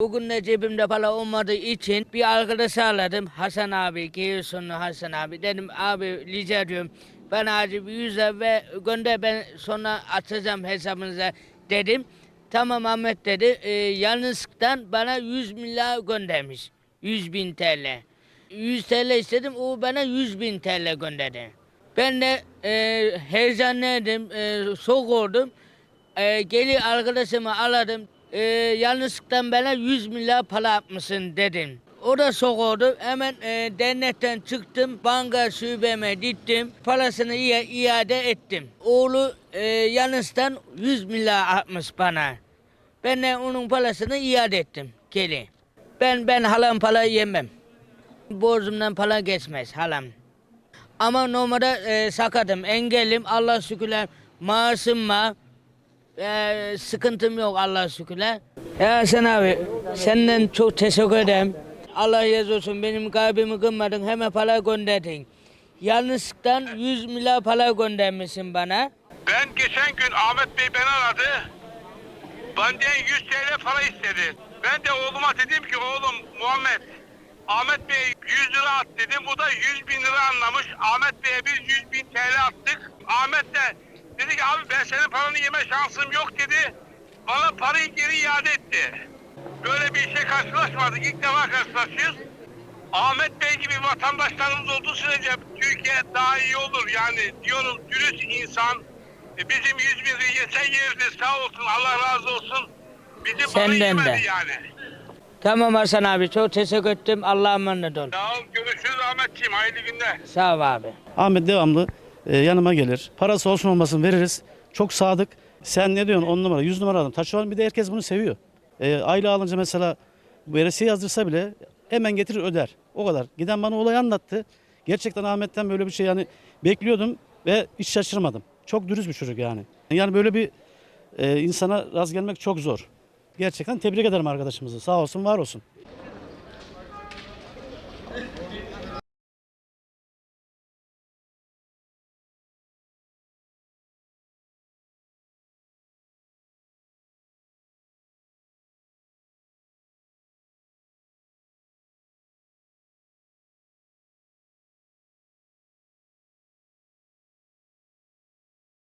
Bugün de cebimde para olmadığı için bir arkadaş aradım. Hasan abi, Giresunlu Hasan abi. Dedim abi rica ediyorum. Bana acı bir yüz lira ve gönder ben sonra atacağım hesabınıza dedim. Tamam Ahmet dedi. E, yanlışlıktan bana 100 milyar göndermiş. 100 bin TL. 100 TL istedim o bana 100 bin TL gönderdi. Ben de e, heyecanlıydım, e, soğuk oldum. E, geli arkadaşımı aradım. E, yanlışlıkla bana 100 milyar para atmışsın dedim. O da soğuk oldu. Hemen e, dernetten çıktım. Banka şubeme gittim. Parasını ia- iade ettim. Oğlu e, yanlıştan 100 milyar atmış bana. Ben de onun parasını iade ettim. Geli. Ben ben halam para yemem. Borcumdan para geçmez halam. Ama normalde e, sakatım, engellim. Allah şükürler maaşım var. E, sıkıntım yok Allah şükürler. Ya sen abi, senden çok teşekkür ederim. Allah razı olsun benim kalbimi kırmadın, hemen para gönderdin. Yanlışlıktan 100 milyar para göndermişsin bana. Ben geçen gün Ahmet Bey beni aradı. Benden 100 TL para istedi. Ben de oğluma dedim ki oğlum Muhammed Ahmet Bey 100 lira at dedim. Bu da 100 bin lira anlamış. Ahmet Bey'e biz 100 bin TL attık. Ahmet de dedi ki abi ben senin paranı yeme şansım yok dedi. Bana parayı geri iade etti. Böyle bir işe karşılaşmadık. İlk defa karşılaşıyoruz. Ahmet Bey gibi vatandaşlarımız olduğu sürece Türkiye daha iyi olur. Yani diyorum dürüst insan e, bizim 100 bin lirayı yese yerdi sağ olsun Allah razı olsun. Bizim parayı Senden de. yani. Tamam Hasan abi çok teşekkür ettim. Allah'a emanet ol. Sağ ol görüşürüz Ahmetciğim hayırlı günler. Sağ ol abi. Ahmet devamlı e, yanıma gelir. Parası olsun olmasın veririz. Çok sadık. Sen ne diyorsun 10 numara 100 numara adam. Taşeron bir de herkes bunu seviyor. E, aile alınca mesela veresiye yazdırsa bile hemen getirir öder. O kadar. Giden bana olayı anlattı. Gerçekten Ahmet'ten böyle bir şey yani bekliyordum ve hiç şaşırmadım. Çok dürüst bir çocuk yani. Yani böyle bir e, insana rast gelmek çok zor. Gerçekten tebrik ederim arkadaşımızı. Sağ olsun var olsun.